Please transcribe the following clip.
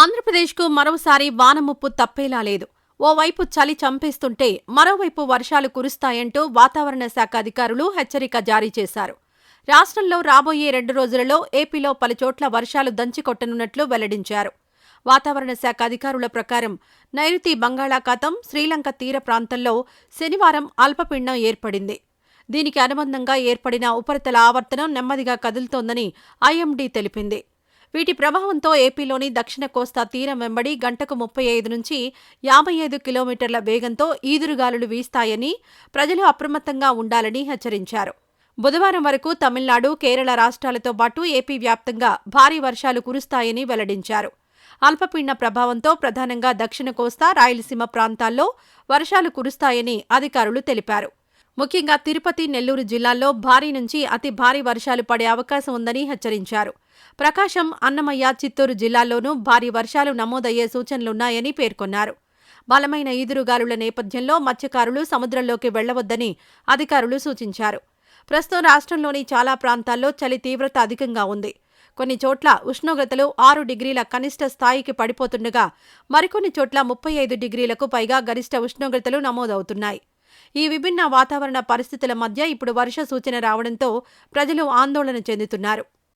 ఆంధ్రప్రదేశ్కు మరోసారి వానముప్పు తప్పేలా లేదు. ఓవైపు చలి చంపేస్తుంటే మరోవైపు వర్షాలు కురుస్తాయంటూ వాతావరణ శాఖ అధికారులు హెచ్చరిక జారీ చేశారు. రాష్ట్రంలో రాబోయే రెండు రోజులలో ఏపీలో పలుచోట్ల వర్షాలు దంచికొట్టనున్నట్లు వెల్లడించారు. వాతావరణ శాఖ అధికారుల ప్రకారం నైరుతి బంగాళాఖాతం శ్రీలంక తీర ప్రాంతంలో శనివారం అల్పపీడనం ఏర్పడింది. దీనికి అనుబంధంగా ఏర్పడిన ఉపరితల ఆవర్తనం నెమ్మదిగా కదులుతోందని ఐఎండీ తెలిపింది. వీటి ప్రభావంతో ఏపీలోని దక్షిణ కోస్తా తీరం వెంబడి గంటకు ముప్పై ఐదు నుంచి యాభై ఐదు కిలోమీటర్ల వేగంతో ఈదురుగాలులు వీస్తాయని ప్రజలు అప్రమత్తంగా ఉండాలని హెచ్చరించారు. బుధవారం వరకు తమిళనాడు కేరళ రాష్ట్రాలతో పాటు ఏపీ వ్యాప్తంగా భారీ వర్షాలు కురుస్తాయని వెల్లడించారు. అల్పపీడన ప్రభావంతో ప్రధానంగా దక్షిణ కోస్తా రాయలసీమ ప్రాంతాల్లో వర్షాలు కురుస్తాయని అధికారులు తెలిపారు. ముఖ్యంగా తిరుపతి నెల్లూరు జిల్లాల్లో భారీ నుంచి అతి భారీ వర్షాలు పడే అవకాశం ఉందని హెచ్చరించారు. ప్రకాశం అన్నమయ్య చిత్తూరు జిల్లాల్లోనూ భారీ వర్షాలు నమోదయ్యే సూచనలున్నాయని పేర్కొన్నారు. బలమైన ఈదురుగాలుల నేపథ్యంలో మత్స్యకారులు సముద్రంలోకి వెళ్ళవద్దని అధికారులు సూచించారు. ప్రస్తుతం రాష్ట్రంలోని చాలా ప్రాంతాల్లో చలి తీవ్రత అధికంగా ఉంది. కొన్ని చోట్ల ఉష్ణోగ్రతలు ఆరు డిగ్రీల కనిష్ట స్థాయికి పడిపోతుండగా మరికొన్ని చోట్ల ముప్పై ఐదు డిగ్రీలకు పైగా గరిష్ట ఉష్ణోగ్రతలు నమోదవుతున్నాయి. ఈ విభిన్న వాతావరణ పరిస్థితుల మధ్య ఇప్పుడు వర్ష సూచన రావడంతో ప్రజలు ఆందోళన చెందుతున్నారు.